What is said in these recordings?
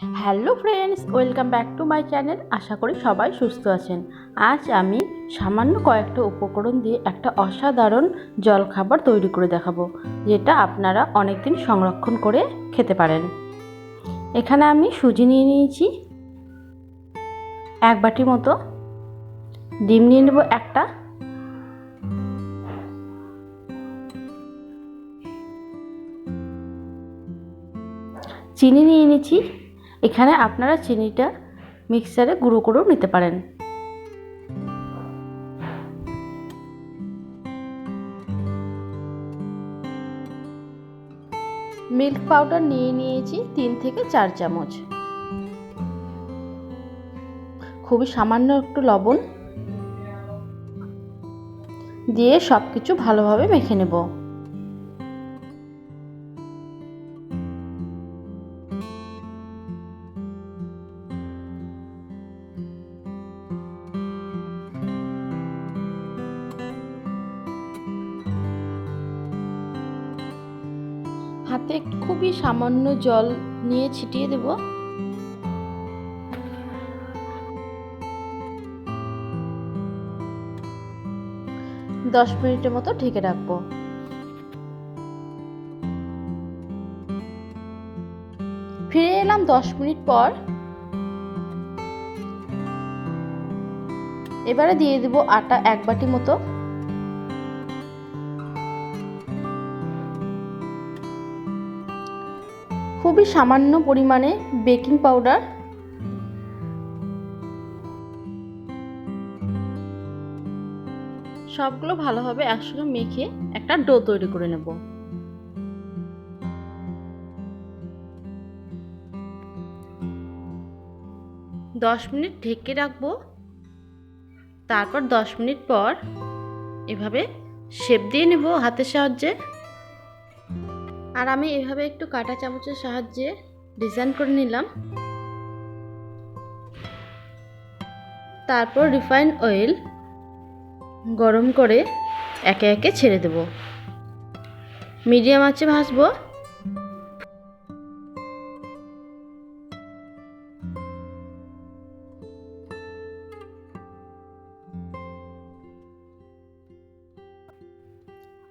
Hello friends, welcome back to my channel. আশা করি সবাই সুস্থ আছেন। আজ আমি সামান্য কয়েকটা উপকরণ দিয়ে একটা অসাধারণ জলখাবার তৈরি করে দেখাবো, যেটা আপনারা অনেক দিন সংরক্ষণ করে খেতে পারেন। এখানে আমি সুজি নিয়ে নিয়েছি, এক বাটি মতো। ডিম নিয়ে নেব একটা। চিনি নিয়ে নিয়েছি। এখানে আপনারা চিনিটা মিক্সারে গুঁড়ো করেও নিতে পারেন। মিল্ক পাউডার নিয়ে নিয়েছি তিন থেকে চার চামচ। খুবই সামান্য একটু লবণ। দিয়ে সব কিছু ভালোভাবে মেখে নেব। হাতে খুবই সামান্য জল নিয়ে ছিটিয়ে দেব। দশ মিনিটের মতো ঢেকে রাখব। ফিরে এলাম দশ মিনিট পর। এবারে দিয়ে দেব আটা এক বাটি মতো। খুবই সামান্য পরিমাণে বেকিং পাউডার। সবগুলো ভালোভাবে একসঙ্গে মেখে একটা ডো তৈরি করে নেব। দশ মিনিট ঢেকে রাখব। তারপর দশ মিনিট পর এভাবে শেপ দিয়ে নেব হাতের সাহায্যে। আর আমি এভাবে একটু কাঁটা চামচের সাহায্যে ডিজাইন করে নিলাম। তারপর রিফাইন অয়েল গরম করে একে একে ছেড়ে দেব। মিডিয়াম আঁচে ভাজবো।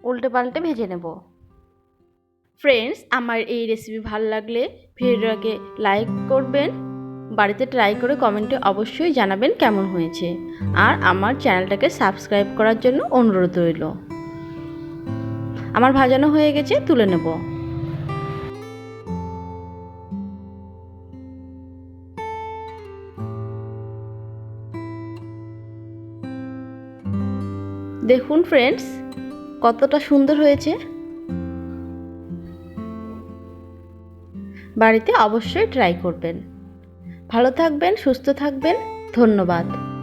উল্টে পাল্টে ভেজে নেব। ফ্রেন্ডস আমার এই রেসিপি ভালো লাগলে ভিডিওটাকে লাইক করবেন। বাড়িতে ট্রাই করে কমেন্টে অবশ্যই জানাবেন কেমন হয়েছে। আর আমার চ্যানেলটাকে সাবস্ক্রাইব করার জন্য অনুরোধ রইল। আমার ভাজানো হয়ে গেছে, তুলে নেব। দেখুন ফ্রেন্ডস কতটা সুন্দর হয়েছে। বাড়িতে অবশ্যই ট্রাই করবেন। ভালো থাকবেন সুস্থ থাকবেন ধন্যবাদ।